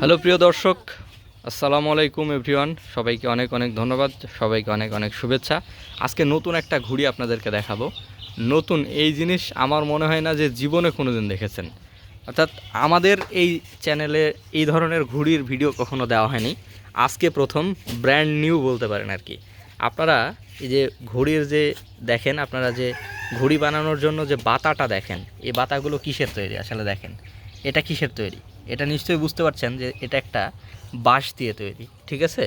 Hello, প্রিয় দর্শক, আসসালামু আলাইকুম এভরিওয়ান। সবাইকে অনেক অনেক ধন্যবাদ, সবাইকে অনেক অনেক শুভেচ্ছা। আজকে নতুন একটা ঘুড়ি আপনাদেরকে দেখাবো। নতুন এই জিনিস আমার মনে হয় না যে জীবনে কোনো দিন দেখেছেন। অর্থাৎ আমাদের এই চ্যানেলে এই ধরনের ঘুড়ির ভিডিও কখনো দেওয়া হয়নি। আজকে প্রথম, ব্র্যান্ড নিউ বলতে পারেন আর কি। আপনারা এই যে ঘুড়ির যে দেখেন, আপনারা যে ঘুড়ি বানানোর জন্য যে বাতাটা দেখেন, এই বাতাগুলো কিসের তৈরি? আসলে দেখেন, এটা কিসের তৈরি? এটা নিশ্চয়ই বুঝতে পারছেন যে এটা একটা বাঁশ দিয়ে তৈরি, ঠিক আছে?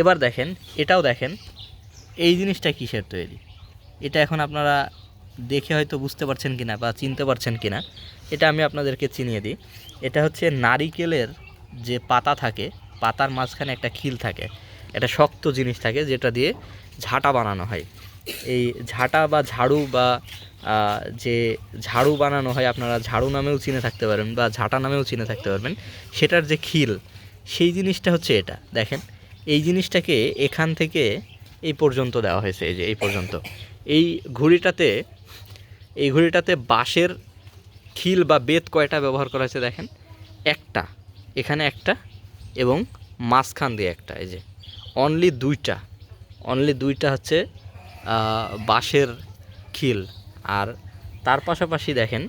এবার দেখেন, এটাও দেখেন, এই জিনিসটা কিসের তৈরি? এটা এখন আপনারা দেখে হয়তো বুঝতে পারছেন কিনা বা চিনতে পারছেন কিনা, এটা আমি আপনাদেরকে চিনিয়ে দিই। এটা হচ্ছে নারিকেলের যে পাতা থাকে, পাতার মাঝখানে একটা খিল থাকে। একটা শক্ত জিনিস থাকে যেটা দিয়ে ঝাঁটা বানানো হয়। এই ঝাঁটা বা ঝাড়ু বা যে ঝাড়ু বানানো হয়, আপনারা ঝাড়ু নামেও চিনে থাকতে পারবেন বা ঝাঁটা নামেও চিনে থাকতে পারবেন, সেটার যে খিল, সেই জিনিসটা হচ্ছে এটা। দেখেন, এই জিনিসটাকে এখান থেকে এই পর্যন্ত দেওয়া হয়েছে, এই যে এই পর্যন্ত। এই ঘুড়িটাতে এই ঘুড়িটাতে বাঁশের খিল বা বেত কয়টা ব্যবহার করা হয়েছে দেখেন? একটা। এখানে একটা এবং মাঝখান দিয়ে একটা, এই যে। অনলি দুইটা। অনলি দুইটা হচ্ছে বাঁশের খিল। আর তার পাশাপাশি দেখেন,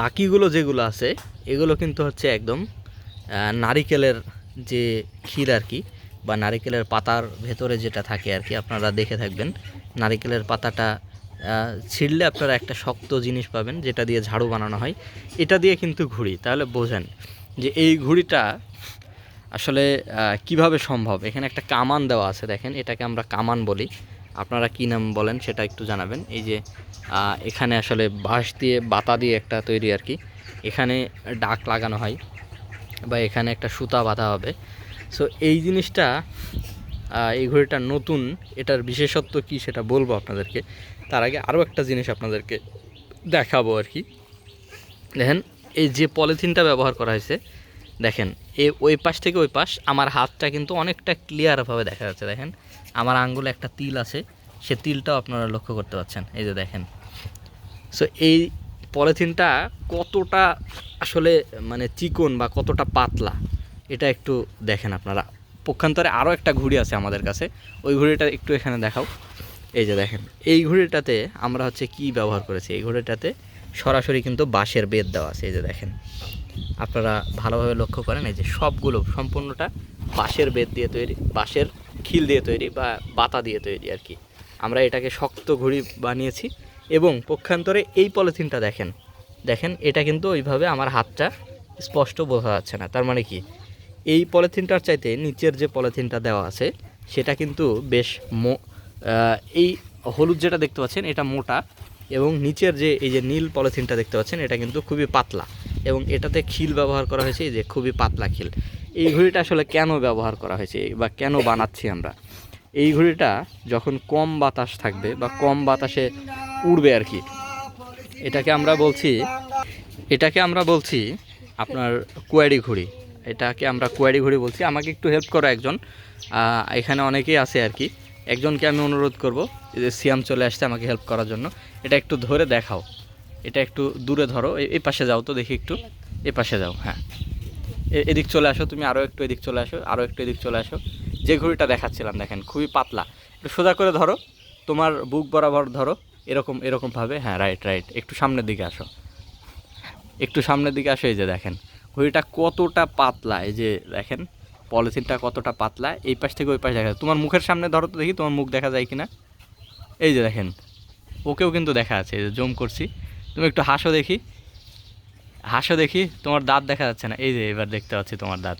বাকিগুলো যেগুলো আছে, এগুলো কিন্তু হচ্ছে একদম নারিকেলের যে ক্ষীর আর কি, বা নারিকেলের পাতার ভেতরে যেটা থাকে আর কি, আপনারা দেখে থাকবেন। নারিকেলের পাতাটা ছিঁড়লে আপনারা একটা শক্ত জিনিস পাবেন, যেটা দিয়ে ঝাড়ু বানানো হয়। এটা দিয়ে কিন্তু ঘুড়ি। তাহলে বোঝেন যে এই ঘুড়িটা আসলে কীভাবে সম্ভব? এখানে একটা কামান দেওয়া আছে, দেখেন। এটাকে আমরা কামান বলি। আপনারা কী নাম বলেন সেটা একটু জানাবেন। এই যে এখানে আসলে বাঁশ দিয়ে, বাতা দিয়ে একটা তৈরি আর কি। এখানে ডাক লাগানো হয় বা এখানে একটা সুতা বাঁধা হবে। সো এই জিনিসটা এই ঘড়িটা নতুন, এটার বিশেষত্ব কি সেটা বলব আপনাদেরকে। তার আগে আরও একটা জিনিস আপনাদেরকে দেখাবো আর কি। দেখেন, এই যে পলিথিনটা ব্যবহার করা হয়েছে দেখেন, এ, ওই পাশ থেকে ওই পাশ, আমার হাতটা কিন্তু অনেকটা ক্লিয়ারভাবে দেখা যাচ্ছে, দেখেন। আমার আঙ্গুলে একটা তিল আছে, সে তিলটাও আপনারা লক্ষ্য করতে পারছেন এই যে দেখেন। সো এই পলিথিনটা কতটা আসলে মানে চিকন বা কতটা পাতলা, এটা একটু দেখেন আপনারা। পক্ষান্তরে আরও একটা ঘুড়ি আছে আমাদের কাছে, ওই ঘুড়িটা একটু এখানে দেখাও। এই যে দেখেন, এই ঘুড়িটাতে আমরা হচ্ছে কি ব্যবহার করেছি? এই ঘুড়িটাতে সরাসরি কিন্তু বাঁশের বেদ দেওয়া আছে, এই যে দেখেন। আপনারা ভালোভাবে লক্ষ্য করেন, এই যে সবগুলো সম্পূর্ণটা বাঁশের বেদ দিয়ে তৈরি, বাঁশের খিল দিয়ে তৈরি বা বাতা দিয়ে তৈরি আর কি। আমরা এটাকে শক্ত ঘুড়ি বানিয়েছি এবং পক্ষান্তরে এই পলিথিনটা দেখেন দেখেন এটা কিন্তু ওইভাবে আমার হাতটা স্পষ্ট বোঝা যাচ্ছে না। তার মানে কি? এই পলিথিনটার চাইতে নিচের যে পলিথিনটা দেওয়া আছে, সেটা কিন্তু বেশ মো এই হলুদ যেটা দেখতে পাচ্ছেন, এটা মোটা এবং নিচের যে এই যে নীল পলিথিনটা দেখতে পাচ্ছেন, এটা কিন্তু খুবই পাতলা। এবং এটাতে খিল ব্যবহার করা হয়েছে যে খুবই পাতলা খিল। এই ঘড়িটা আসলে কেন ব্যবহার করা হয়েছে বা কেন বানাচ্ছি আমরা? এই ঘড়িটা যখন কম বাতাস থাকবে বা কম বাতাসে উড়বে আর কি, এটাকে আমরা বলছি, এটাকে আমরা বলছি আপনার কুয়ারি ঘুড়ি। এটাকে আমরা কুয়ারি ঘুড়ি বলছি। আমাকে একটু হেল্প করো একজন। এখানে অনেকেই আছে আর কি। একজনকে আমি অনুরোধ করব যে সিয়াম চলে আসছে আমাকে হেল্প করার জন্য। এটা একটু ধরে দেখাও। এটা একটু দূরে ধরো এই- পাশে যাও তো দেখি একটু। এই পাশে যাও হ্যাঁ। এ- এদিক চলে আসো, তুমি আরও একটু এদিক চলে আসো আরও একটু এদিক চলে আসো। যে ঘড়িটা দেখাচ্ছিলাম দেখেন, খুবই পাতলা। একটু সোজা করে ধরো, তোমার বুক বরাবর ধরো, এরকম এরকমভাবে হ্যাঁ রাইট রাইট একটু সামনের দিকে আসো। একটু সামনের দিকে আসো, এই যে দেখেন, ঘড়িটা কতটা পাতলা, এই যে দেখেন, পলিথিনটা কতটা পাতলা। এই পাশ থেকে ওই পাশ দেখা যায়। তোমার মুখের সামনে ধরো তো দেখি, তোমার মুখ দেখা যায় কি না এই যে দেখেন, ওকেও কিন্তু দেখা আছে, এই যে জুম করছি। তুমি একটু হাসো দেখি। হাসো দেখি, তোমার দাঁত দেখা যাচ্ছে না। এই যে, এবার দেখতে পাচ্ছি তোমার দাঁত।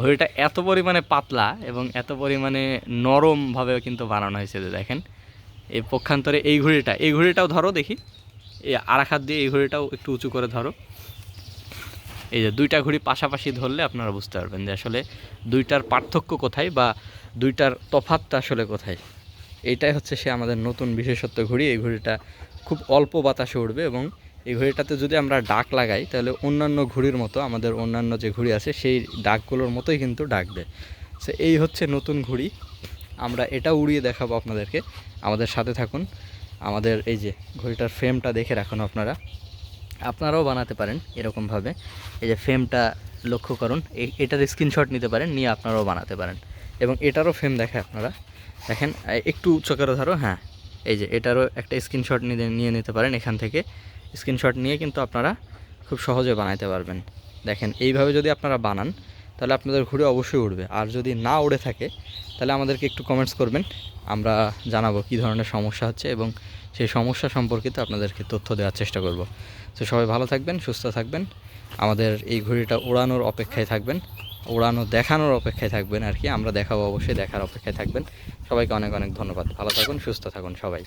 ঘড়িটা এত পরিমাণে পাতলা এবং এত পরিমাণে নরমভাবে কিন্তু বানানো হয়েছে যে দেখেন। এই পক্ষান্তরে এই ঘড়িটা, এই ঘড়িটাও ধরো দেখি। এই আরাক হাত দিয়ে এই ঘড়িটাও একটু উঁচু করে ধরো। এই যে, দুইটা ঘড়ি পাশাপাশি ধরলে আপনারা বুঝতে পারবেন যে আসলে দুইটার পার্থক্য কোথায় বা দুইটার তফাতটা আসলে কোথায়। এইটাই হচ্ছে সে আমাদের নতুন বিশেষত্ব ঘড়ি। এই ঘড়িটা খুব অল্প বাতাসে উঠবে এবং এই ঘড়িটাতে যদি আমরা ডাক লাগাই, তাহলে অন্যান্য ঘুড়ির মতো, আমাদের অন্যান্য যে ঘড়ি আছে, সেই ডাকগুলোর মতোই কিন্তু ডাকবে। সো এই হচ্ছে নতুন ঘুড়ি। আমরা এটা উড়িয়ে দেখাবো আপনাদেরকে। আমাদের সাথে থাকুন। আমাদের এই যে ঘড়িটার ফ্রেমটা দেখে রাখুন আপনারা। আপনারাও বানাতে পারেন এরকমভাবে। এই যে ফ্রেমটা লক্ষ্য করুন। এটার স্ক্রিনশট নিতে পারেন, নিয়ে আপনারাও বানাতে পারেন। এবং এটারও ফ্রেম দেখে আপনারা। দেখেন একটু উচ্চ ধরো হ্যাঁ। এই যে এটারও একটা স্ক্রিনশট নিয়ে নিতে পারেন এখান থেকে। স্ক্রিনশট নিয়ে কিন্তু আপনারা খুব সহজে বানাইতে পারবেন। দেখেন, এইভাবে যদি আপনারা বানান, তাহলে আপনাদের ঘুরে অবশ্যই উঠবে আর যদি না উড়ে থাকে, তাহলে আমাদেরকে একটু কমেন্টস করবেন। আমরা জানাব কী ধরনের সমস্যা হচ্ছে এবং সেই সমস্যা সম্পর্কিত আপনাদেরকে তথ্য দেওয়ার চেষ্টা করব। তো সবাই ভালো থাকবেন, সুস্থ থাকবেন। আমাদের এই ঘড়িটা ওড়ানোর অপেক্ষায় থাকবেন। ওড়ানো দেখানোর অপেক্ষায় থাকবেন আর কি। আমরা দেখাবো, অবশ্যই দেখার অপেক্ষায় থাকবেন। সবাইকে অনেক অনেক ধন্যবাদ। ভালো থাকুন, সুস্থ থাকুন সবাই।